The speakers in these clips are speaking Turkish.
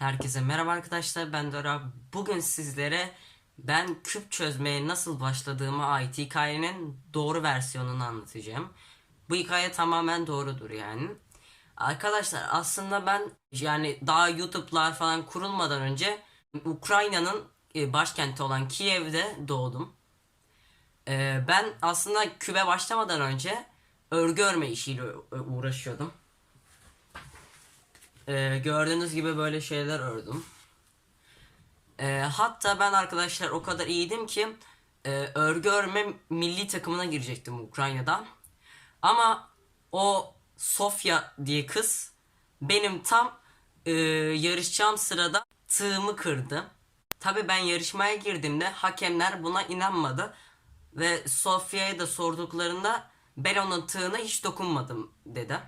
Herkese merhaba arkadaşlar ben Dora. Bugün sizlere ben küp çözmeye nasıl başladığıma ait hikayenin doğru versiyonunu anlatacağım. Bu hikaye tamamen doğrudur yani. Arkadaşlar aslında ben yani daha YouTube'lar falan kurulmadan önce Ukrayna'nın e, başkenti olan Kiev'de doğdum. E, Ben aslında kübe başlamadan önce örgü örme işiyle uğraşıyordum. Ee, gördüğünüz gibi böyle şeyler ördüm. Ee, hatta ben arkadaşlar o kadar iyiydim ki e, örgü örme milli takımına girecektim Ukrayna'da. Ama o Sofya diye kız benim tam e, yarışacağım sırada tığımı kırdı. Tabi ben yarışmaya girdiğimde hakemler buna inanmadı. Ve Sofya'ya da sorduklarında ben onun tığına hiç dokunmadım dedi.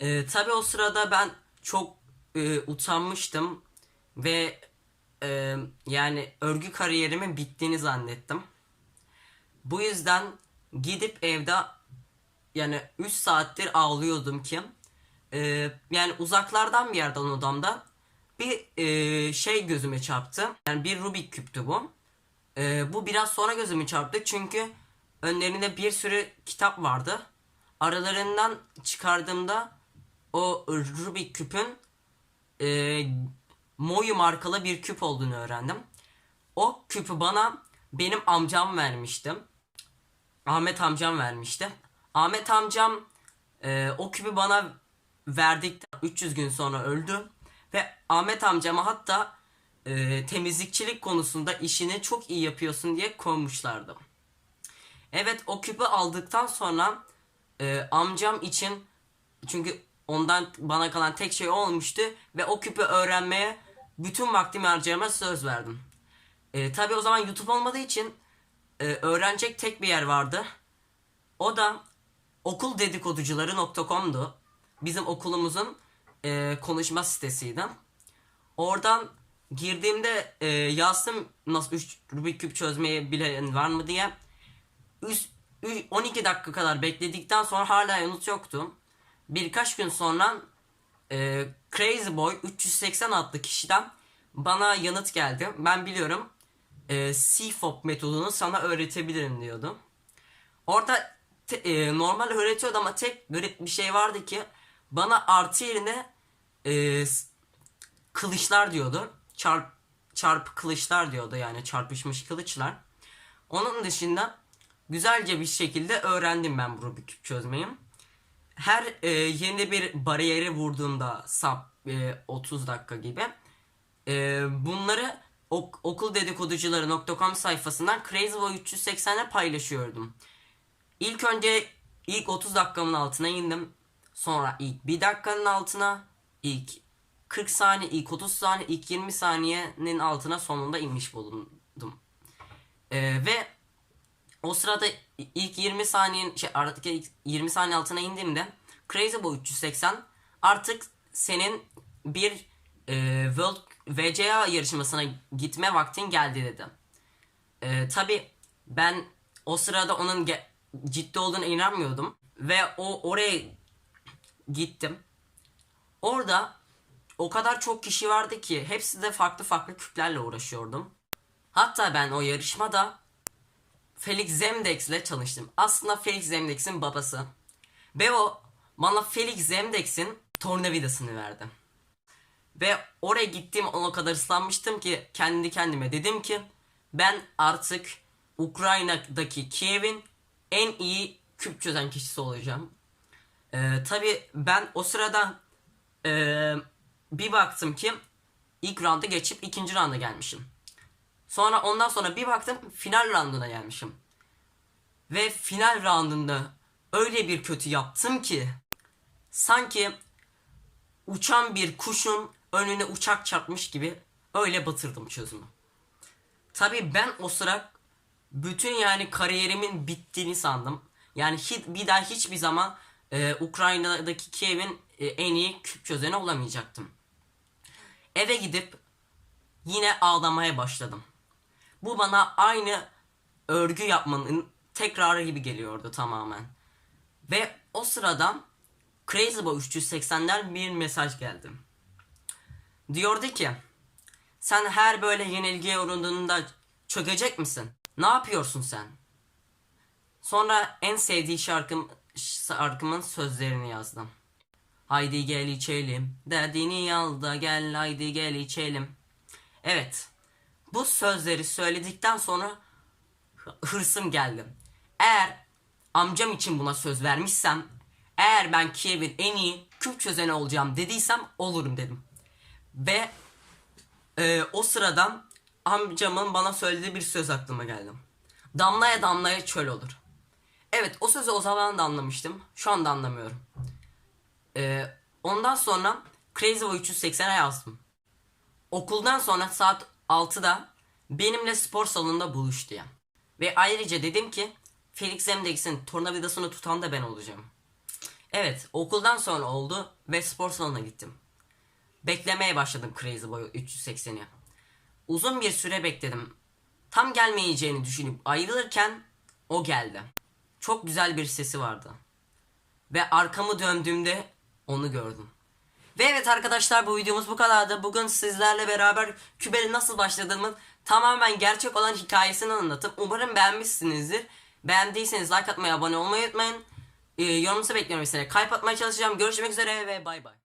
Ee, tabii o sırada ben çok e, utanmıştım ve e, yani örgü kariyerimin bittiğini zannettim. Bu yüzden gidip evde yani 3 saattir ağlıyordum ki e, yani uzaklardan bir yerden odamda bir e, şey gözüme çarptı. Yani bir Rubik küptü bu. E, bu biraz sonra gözümü çarptı çünkü önlerinde bir sürü kitap vardı. Aralarından çıkardığımda o Rubik küpün e, Moyu markalı bir küp olduğunu öğrendim. O küpü bana benim amcam vermişti. Ahmet amcam vermişti. Ahmet amcam e, o küpü bana verdikten 300 gün sonra öldü. Ve Ahmet amcama hatta e, temizlikçilik konusunda işini çok iyi yapıyorsun diye koymuşlardı. Evet o küpü aldıktan sonra e, amcam için çünkü ondan bana kalan tek şey olmuştu ve o küpü öğrenmeye bütün vaktimi harcayama söz verdim. E, Tabi o zaman YouTube olmadığı için e, öğrenecek tek bir yer vardı. O da okuldedikoducuları.com'du. Bizim okulumuzun e, konuşma sitesiydi. Oradan girdiğimde e, yazdım nasıl 3 Rubik küp çözmeyi bilen var mı diye. Üst, 12 dakika kadar bekledikten sonra hala yanıt yoktu. Birkaç gün sonra e, Crazy Boy 380 adlı kişiden bana yanıt geldi. Ben biliyorum e, CFOP metodunu sana öğretebilirim diyordu. Orada te- e, normal öğretiyordu ama tek garip bir şey vardı ki bana artı yerine e, kılıçlar diyordu. Çarp çarpı kılıçlar diyordu yani çarpışmış kılıçlar. Onun dışında güzelce bir şekilde öğrendim ben bu Rubik çözmeyi. Her e, yeni bir bariyeri vurduğumda sap e, 30 dakika gibi e, bunları ok, okuldedikoducuları.com sayfasından Crazyboy 380'e paylaşıyordum. İlk önce ilk 30 dakikamın altına indim. Sonra ilk 1 dakikanın altına, ilk 40 saniye, ilk 30 saniye, ilk 20 saniyenin altına sonunda inmiş bulundum. E, ve o sırada ilk 20 saniye şey ilk 20 saniye altına indiğimde Crazy Boy 380 artık senin bir e, World VCA yarışmasına gitme vaktin geldi dedi. E, Tabi ben o sırada onun ciddi olduğuna inanmıyordum ve o oraya gittim. Orada o kadar çok kişi vardı ki hepsi de farklı farklı küplerle uğraşıyordum. Hatta ben o yarışmada Felix Zemdex ile çalıştım. Aslında Felix Zemdex'in babası. Ve o bana Felix Zemdex'in tornavidasını verdi. Ve oraya gittiğim o kadar ıslanmıştım ki kendi kendime dedim ki ben artık Ukrayna'daki Kiev'in en iyi küp çözen kişisi olacağım. Ee, Tabi ben o sırada ee, bir baktım ki ilk rounda geçip ikinci rounda gelmişim. Sonra ondan sonra bir baktım final rounduna gelmişim. Ve final roundunda öyle bir kötü yaptım ki sanki uçan bir kuşun önüne uçak çarpmış gibi öyle batırdım çözümü. Tabi ben o sıra bütün yani kariyerimin bittiğini sandım. Yani hiç, bir daha hiçbir zaman e, Ukrayna'daki Kiev'in e, en iyi küp çözeni olamayacaktım. Eve gidip yine ağlamaya başladım. Bu bana aynı örgü yapmanın tekrarı gibi geliyordu tamamen. Ve o sırada Crazy Boy 380'den bir mesaj geldi. Diyordu ki sen her böyle yenilgiye uğradığında çökecek misin? Ne yapıyorsun sen? Sonra en sevdiği şarkım, şarkımın sözlerini yazdım. Haydi gel içelim, derdini al da gel haydi gel içelim. Evet, bu sözleri söyledikten sonra hı- hırsım geldi. Eğer amcam için buna söz vermişsem, eğer ben Kiev'in en iyi küp çözeni olacağım dediysem olurum dedim. Ve e, o sırada amcamın bana söylediği bir söz aklıma geldi. Damlaya damlaya çöl olur. Evet o sözü o zaman da anlamıştım. Şu anda anlamıyorum. E, ondan sonra Crazy Boy 380'e yazdım. Okuldan sonra saat 6'da benimle spor salonunda buluştu ya. Ve ayrıca dedim ki Felix Zemdex'in tornavidasını tutan da ben olacağım. Evet okuldan sonra oldu ve spor salonuna gittim. Beklemeye başladım Crazy Boy 380'i. Uzun bir süre bekledim. Tam gelmeyeceğini düşünüp ayrılırken o geldi. Çok güzel bir sesi vardı. Ve arkamı döndüğümde onu gördüm. Ve evet arkadaşlar bu videomuz bu kadardı. Bugün sizlerle beraber Kübel'in nasıl başladığımın tamamen gerçek olan hikayesini anlatıp umarım beğenmişsinizdir. Beğendiyseniz like atmayı, abone olmayı unutmayın. Ee, yorumunuzu bekliyorum mesela. Kalp atmaya çalışacağım. Görüşmek üzere ve bay bay.